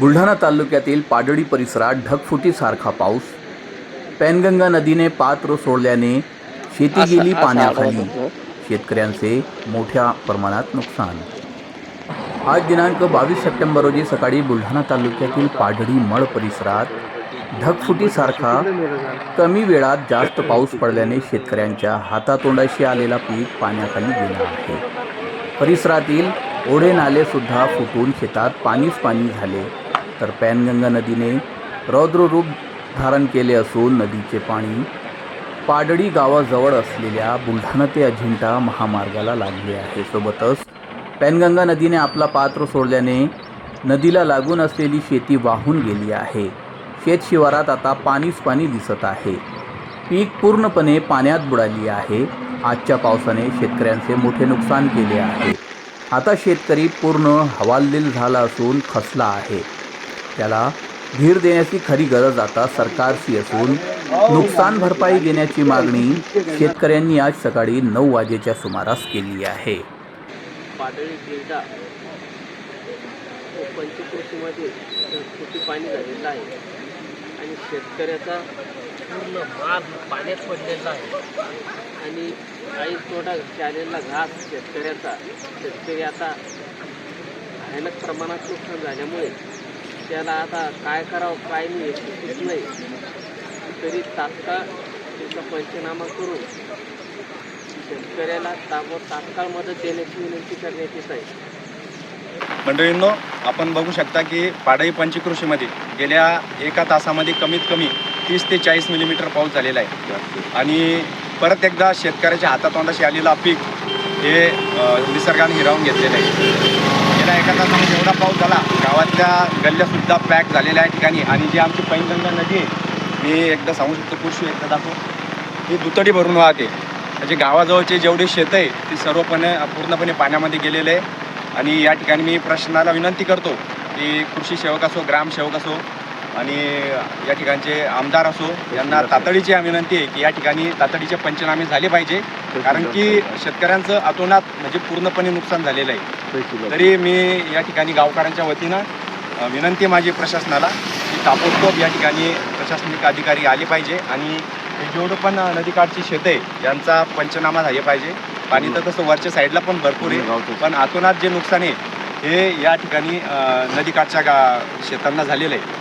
बुलढाणा तालुक्यातील पाडळी परिसरात ढगफुटीसारखा पाऊस. पॅनगंगा नदीने पात्र सोडल्याने शेती गेली पाण्याखाली. शेतकऱ्यांचे मोठ्या प्रमाणात नुकसान. आज दिनांक बावीस सप्टेंबर रोजी सकाळी बुलढाणा तालुक्यातील पाडळी मळ परिसरात ढगफुटीसारखा कमी वेळात जास्त पाऊस पडल्याने शेतकऱ्यांच्या हातातोंडाशी आलेला पीक पाण्याखाली गेला आहे. परिसरातील ओढे नाले सुद्धा फुटून शेतात पाणीच पाणी झाले. तर पॅनगंगा नदीने रौद्र रूप धारण केले असून नदीचे पाणी पाडळी गावाजवळ असलेल्या बुलढाणा ते अजिंठा महामार्गाला लागले आहे. सोबतच पॅनगंगा नदीने आपला पात्र सोडल्याने नदीला लागून असलेली शेती वाहून गेली आहे. शेत शिवारात आता पाणीच पाणी दिसत आहे. पीक पूर्णपणे पाण्यात बुडाली आहे. आजच्या पावसाने शेतकऱ्यांचे मोठे नुकसान केले आहे. आता शेतकरी पूर्ण हवालदिल झाला असून खसला आहे. त्याला धीर देण्याची खरी गरज आता सरकारची असून नुकसान भरपाई देण्याची मागणी शेतकऱ्यांनी आज सकाळी नऊ वाजेच्या सुमारास केली आहे. पाडळी जिल्हा पंचकृषीमध्ये ढगफुटी पाणी झालेलं आहे. आणि शेतकऱ्याचा पूर्ण माल पाण्यात पडलेला आहे. आणि काही तोडा झालेला घास शेतकऱ्याचा. शेतकरी आता भयानक प्रमाणात नुकसान झाल्यामुळे त्याला आता काय करावं काय नाही सुचत नाही. तरी तात्काळ त्याचा पंचनामा करून शेतकऱ्याला ताबो तात्काळ मदत देण्याची विनंती करण्यात येत आहे. मंडळींनो आपण बघू शकता की पाडई पंचकृषीमध्ये गेल्या एका तासामध्ये कमीत कमी तीस ते चाळीस मिलीमीटर पाऊस झालेला आहे. आणि परत एकदा शेतकऱ्याच्या हातातोंडाशी आलेला पीक हे निसर्गाने हिरावून घेतलेलं आहे. गेल्या एका तासामध्ये एवढा पाऊस झाला गावातल्या गल्ल्यासुद्धा पॅक झालेल्या आहे ठिकाणी. आणि जी आमची पैनगंगा नदी आहे मी एकदा सांगू शकतो कृषी एकदा दाखव. ही दुतडी भरून वाहते. म्हणजे गावाजवळचे जेवढे शेत आहे ती सर्वपणे पूर्णपणे पाण्यामध्ये गेलेले आहे. आणि या ठिकाणी मी प्रशासनाला विनंती करतो की कृषी सेवक असो ग्रामसेवक असो आणि या ठिकाणचे आमदार असो यांना तातडीची विनंती आहे की या ठिकाणी तातडीचे पंचनामे झाले पाहिजे. कारण की शेतकऱ्यांचं अतोनात म्हणजे पूर्णपणे नुकसान झालेलं आहे. तरी मी या ठिकाणी गावकऱ्यांच्या वतीनं विनंती आहे माझी प्रशासनाला की ताबडतोब या ठिकाणी प्रशासनिक अधिकारी आले पाहिजे आणि हे जेवढं पण नदीकाठची शेत आहे यांचा पंचनामा झाले पाहिजे. पाणी तर तसं वरच्या साईडला पण भरपूर आहे पण आतोनात जे नुकसान आहे हे या ठिकाणी नदीकाठच्या गा शेतांना झालेलं आहे.